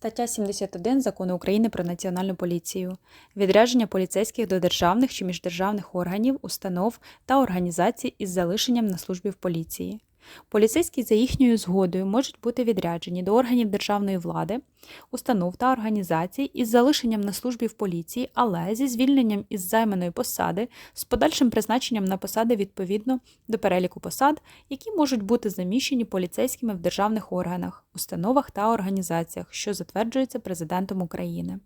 Стаття 71 Закону України про Національну поліцію. Відрядження поліцейських до державних чи міждержавних органів, установ та організацій із залишенням на службі в поліції. Поліцейські за їхньою згодою можуть бути відряджені до органів державної влади, установ та організацій із залишенням на службі в поліції, але зі звільненням із займаної посади з подальшим призначенням на посади відповідно до переліку посад, які можуть бути заміщені поліцейськими в державних органах, установах та організаціях, що затверджуються президентом України.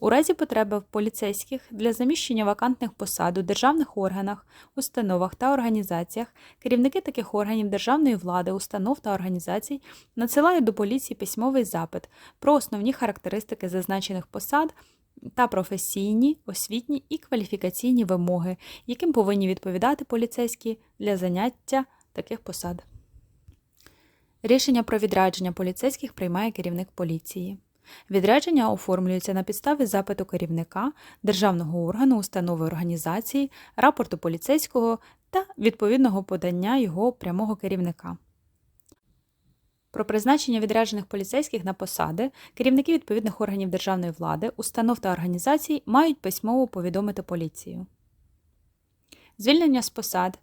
У разі потреби в поліцейських для заміщення вакантних посад у державних органах, установах та організаціях керівники таких органів державної влади, установ та організацій надсилають до поліції письмовий запит про основні характеристики зазначених посад та професійні, освітні і кваліфікаційні вимоги, яким повинні відповідати поліцейські для заняття таких посад. Рішення про відрядження поліцейських приймає керівник поліції. Відрядження оформлюється на підставі запиту керівника, державного органу, установи організації, рапорту поліцейського та відповідного подання його прямого керівника. Про призначення відряджених поліцейських на посади керівники відповідних органів державної влади, установ та організацій мають письмово повідомити поліцію. Звільнення з посад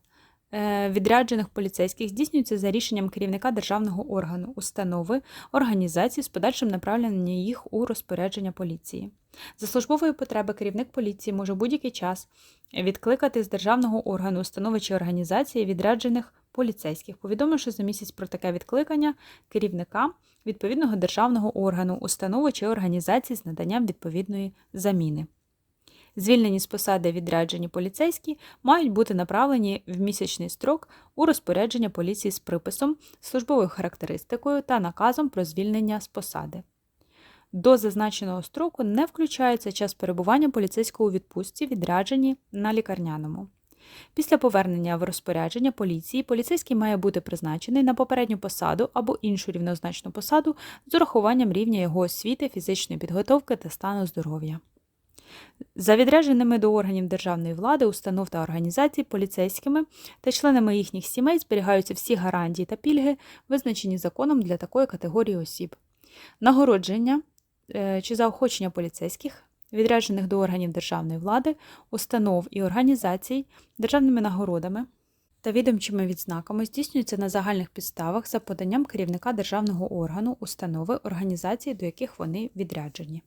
відряджених поліцейських здійснюється за рішенням керівника державного органу, установи, організації з подальшим направленням їх у розпорядження поліції. За службової потреби керівник поліції може будь-який час відкликати з державного органу, установи чи організації відряджених поліцейських, повідомивши за місяць про таке відкликання керівника відповідного державного органу, установи чи організації з наданням відповідної заміни. Звільнені з посади відряджені поліцейські мають бути направлені в місячний строк у розпорядження поліції з приписом, службовою характеристикою та наказом про звільнення з посади. До зазначеного строку не включається час перебування поліцейського у відпустці, відряджені на лікарняному. Після повернення в розпорядження поліції поліцейський має бути призначений на попередню посаду або іншу рівнозначну посаду з урахуванням рівня його освіти, фізичної підготовки та стану здоров'я. За відрядженими до органів державної влади, установ та організацій, поліцейськими та членами їхніх сімей зберігаються всі гарантії та пільги, визначені законом для такої категорії осіб. Нагородження е, чи заохочення поліцейських, відряджених до органів державної влади, установ і організацій державними нагородами та відомчими відзнаками здійснюється на загальних підставах за поданням керівника державного органу, установи, організації, до яких вони відряджені.